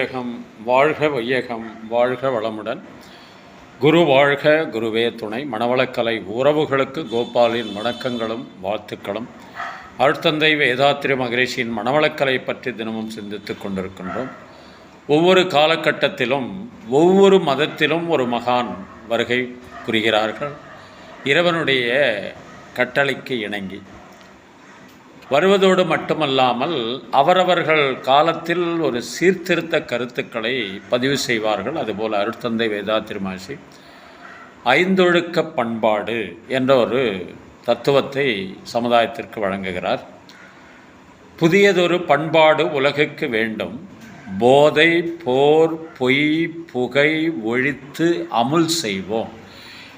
வையகம் வாழ்க வையகம் வாழ்க வளமுடன். குரு வாழ்க குருவே துணை. மணவளக்கலை உறவுகளுக்கு கோபாலின் வணக்கங்களும் வாழ்த்துக்களும். அழுத்தந்தை வேதாத்திரி மகரிஷியின் மணவளக்கலை பற்றி தினமும் சிந்தித்துக் கொண்டிருக்கின்றோம். ஒவ்வொரு காலகட்டத்திலும் ஒவ்வொரு மதத்திலும் ஒரு மகான் வருகை புரிகிறார்கள். இறைவனுடைய கட்டளைக்கு இணங்கி வருவதோடு மட்டுமல்லாமல் அவரவர்கள் காலத்தில் ஒரு சீர்திருத்த கருத்துக்களை பதிவு செய்வார்கள். அதுபோல் அருட்தந்தை வேதா திருமாசி ஐந்தொழுக்க பண்பாடு என்ற ஒரு தத்துவத்தை சமுதாயத்திற்கு வழங்குகிறார். புதியதொரு பண்பாடு உலகுக்கு வேண்டும். போதை போர் பொய் புகை ஒழித்து அமுல் செய்வோம்.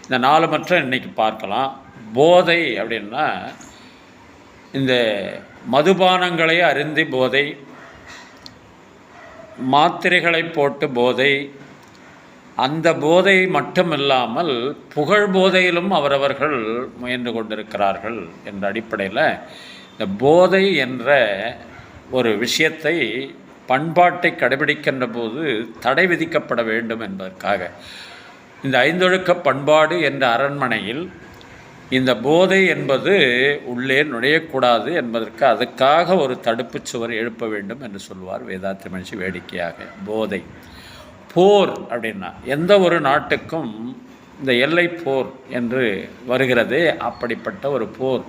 இந்த நாலு மற்றும் இன்றைக்கி பார்க்கலாம். போதை அப்படின்னா இந்த மதுபானங்களை அருந்தி போதை மாத்திரைகளை போட்டு போதை அந்த போதை மட்டுமில்லாமல் புகழ் போதையிலும் அவரவர்கள் முயன்று கொண்டிருக்கிறார்கள் என்ற அடிப்படையில் இந்த போதை என்ற ஒரு விஷயத்தை பண்பாட்டை கடைபிடிக்கின்ற போது தடை விதிக்கப்பட வேண்டும் என்பதற்காக. இந்த ஐந்தொழுக்க பண்பாடு என்ற அரண்மனையில் இந்த போதை என்பது உள்ளே நுழையக்கூடாது என்பதற்கு அதுக்காக ஒரு தடுப்புச் சுவர் எழுப்ப வேண்டும் என்று சொல்வார் வேதாத்திரி மகிழ்ச்சி வேடிக்கையாக. போதை. போர் அப்படின்னா எந்த ஒரு நாட்டுக்கும் இந்த எல்லை போர் என்று வருகிறதே அப்படிப்பட்ட ஒரு போர்.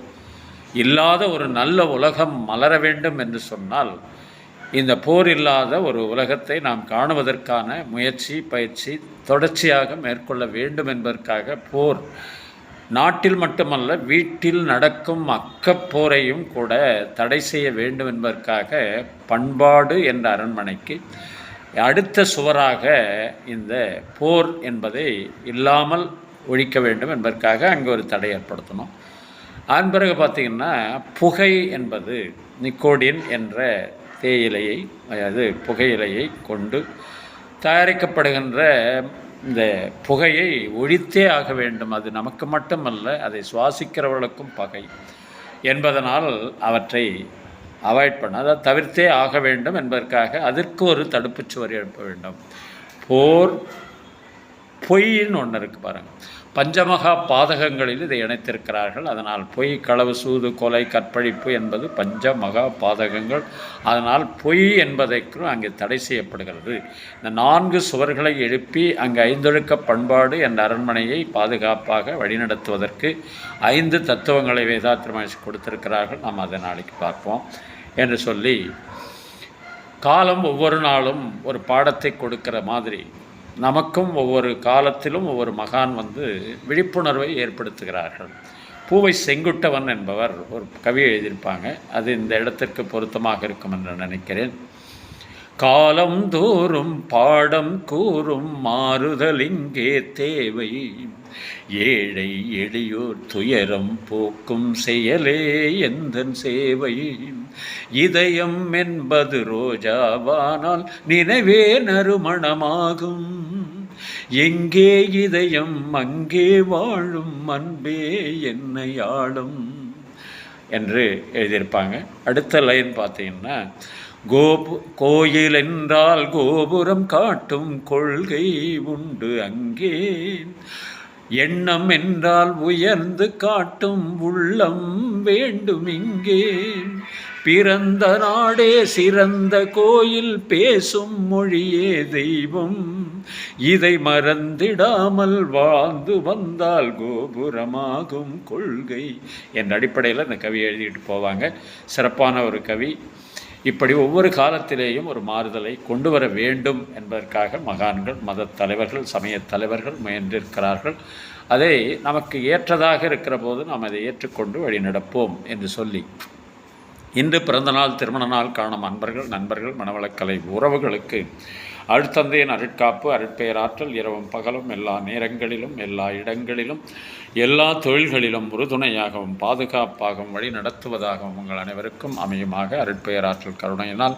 இல்லாத ஒரு நல்ல உலகம் மலர வேண்டும் என்று சொன்னால் இந்த போர் இல்லாத ஒரு உலகத்தை நாம் காணுவதற்கான முயற்சி பயிற்சி தொடர்ச்சியாக மேற்கொள்ள வேண்டும் என்பதற்காக போர் நாட்டில் மட்டுமல்ல வீட்டில் நடக்கும் அக்கப்போரையும் கூட தடை செய்ய வேண்டும் என்பதற்காக பண்பாடு என்ற அரண்மனைக்கு அடுத்த சுவராக இந்த போர் என்பதை இல்லாமல் ஒழிக்க வேண்டும் என்பதற்காக அங்கே ஒரு தடை ஏற்படுத்தணும். அதன் பிறகு பார்த்திங்கன்னா புகை என்பது நிக்கோடின் என்ற தேயிலையை அதாவது புகையிலையை கொண்டு தயாரிக்கப்படுகின்ற இந்த புகையை ஒழித்தே ஆக வேண்டும். அது நமக்கு மட்டுமல்ல அதை சுவாசிக்கிறவர்களுக்கும் பகை. என்பதனால் அவற்றை அவாய்ட் பண்ண அதை தவிர்த்தே ஆக வேண்டும் என்பதற்காக அதற்கு ஒரு தடுப்புச் சுவர் எழுப்ப வேண்டும். போர் பொய்ன்னு ஒன்று இருக்குது பாருங்கள் பஞ்சமகா பாதகங்களில் இதை இணைத்திருக்கிறார்கள். அதனால் பொய் களவு சூது கொலை கற்பழிப்பு என்பது பஞ்சமகா பாதகங்கள். அதனால் பொய் என்பதற்கும் அங்கே தடை செய்யப்படுகிறது. இந்த நான்கு சுவர்களை எழுப்பி அங்கு ஐந்தொழுக்க பண்பாடு என்ற அரண்மனையை பாதுகாப்பாக வழிநடத்துவதற்கு ஐந்து தத்துவங்களை வேதாத்திர மகிழ்ச்சி கொடுத்திருக்கிறார்கள். நாம் அதை நாளைக்கு பார்ப்போம் என்று சொல்லி காலம் ஒவ்வொரு நாளும் ஒரு பாடத்தை கொடுக்கிற மாதிரி நமக்கும் ஒவ்வொரு காலத்திலும் ஒவ்வொரு மகான் வந்து விழிப்புணர்வை ஏற்படுத்துகிறார்கள். பூவை செங்குட்டவன் என்பவர் ஒரு கவி எழுதியிருப்பாங்க. அது இந்த இடத்திற்கு பொருத்தமாக இருக்கும் என்று நினைக்கிறேன். காலம் தோறும் பாடம் கூறும் மாறுதல் இங்கே தேவை. ஏழை எளியோர் துயரம் போக்கும் செயலே எந்தன் சேவை? இதயம் என்பது ரோஜாவானால் நினைவே நறுமணமாகும். எங்கே இதயம் அங்கே வாழும் அன்பே என்னை ஆளும் என்று எழுதியிருப்பாங்க. அடுத்த லைன் பார்த்தீங்கன்னா கோபு கோயில் என்றால் கோபுரம் காட்டும் கொள்கை உண்டு அங்கே. எண்ணம் என்றால் உயர்ந்து காட்டும் உள்ளம் வேண்டும் இங்கே. பிறந்த நாடே சிறந்த கோயில் பேசும் மொழியே தெய்வம். இதை மறந்திடாமல் வாழ்ந்து வந்தால் கோபுரமாகும் கொள்கை. என்ற அடிப்படையில் இந்த கவி எழுதிட்டு போவாங்க. சிறப்பான ஒரு கவி. இப்படி ஒவ்வொரு காலத்திலேயும் ஒரு மாறுதலை கொண்டு வர வேண்டும் என்பதற்காக மகான்கள் மத தலைவர்கள் சமய தலைவர்கள் முயன்றிருக்கிறார்கள். அதை நமக்கு ஏற்றதாக இருக்கிற போது நாம் அதை ஏற்றுக்கொண்டு வழி நடப்போம் என்று சொல்லி. இன்று பிறந்தநாள் திருமண நாள் காணும் அன்பர்கள் நண்பர்கள் மனவளக்கலை உறவுகளுக்கு அருட்தந்தையின் அருட்காப்பு அருட்பெயராற்றல் இரவும் பகலும் எல்லா நேரங்களிலும் எல்லா இடங்களிலும் எல்லா தொழில்களிலும் உறுதுணையாகவும் பாதுகாப்பாகவும் வழி நடத்துவதாகவும் உங்கள் அனைவருக்கும் அமையுமாக அருட்பெயராற்றல் கருணையினால்.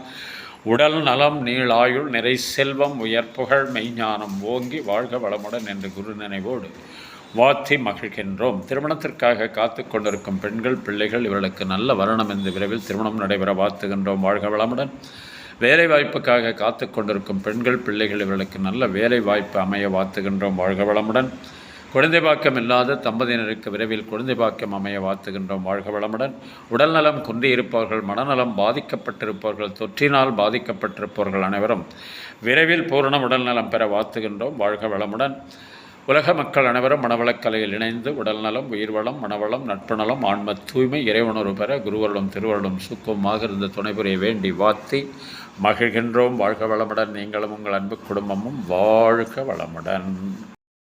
உடல் நலம் நீளாயுள் நிறை செல்வம் உயர் புகழ் மெய்ஞானம் ஓங்கி வாழ்க வளமுடன் என்று குரு நினைவோடு வாத்தி மகிழ்கின்றோம். திருமணத்திற்காக காத்து கொண்டிருக்கும் பெண்கள் பிள்ளைகள் இவர்களுக்கு நல்ல வரணம் என்று விரைவில் திருமணம் நடைபெற வாழ்த்துகின்றோம். வாழ்க வளமுடன். வேலை வாய்ப்புக்காக காத்து கொண்டிருக்கும் பெண்கள் பிள்ளைகள் இவர்களுக்கு நல்ல வேலை வாய்ப்பு அமைய வாழ்த்துகின்றோம். வாழ்க வளமுடன். குழந்தை பாக்கியம் இல்லாத தம்பதியினருக்கு விரைவில் குழந்தை பாக்கியம் அமைய வாழ்த்துகின்றோம். வாழ்க வளமுடன். உடல்நலம் குன்றியிருப்பவர்கள் மனநலம் பாதிக்கப்பட்டிருப்பவர்கள் தொற்றினால் பாதிக்கப்பட்டிருப்பவர்கள் அனைவரும் விரைவில் பூரண உடல்நலம் பெற வாழ்த்துகின்றோம். வாழ்க வளமுடன். உலக மக்கள் அனைவரும் மனவளக்கலையில் இணைந்து உடல்நலம் உயிர்வளம் மனவளம் நட்பு நலம் ஆன்ம தூய்மை இறைவனொரு பெற குருவருளும் திருவருளும் சுக்கமாக இருந்த துணைபுரிய வேண்டி வாத்தி மகிழ்கின்றோம். வாழ்க வளமுடன். நீங்களும் உங்கள் அன்பு குடும்பமும் வாழ்க வளமுடன்.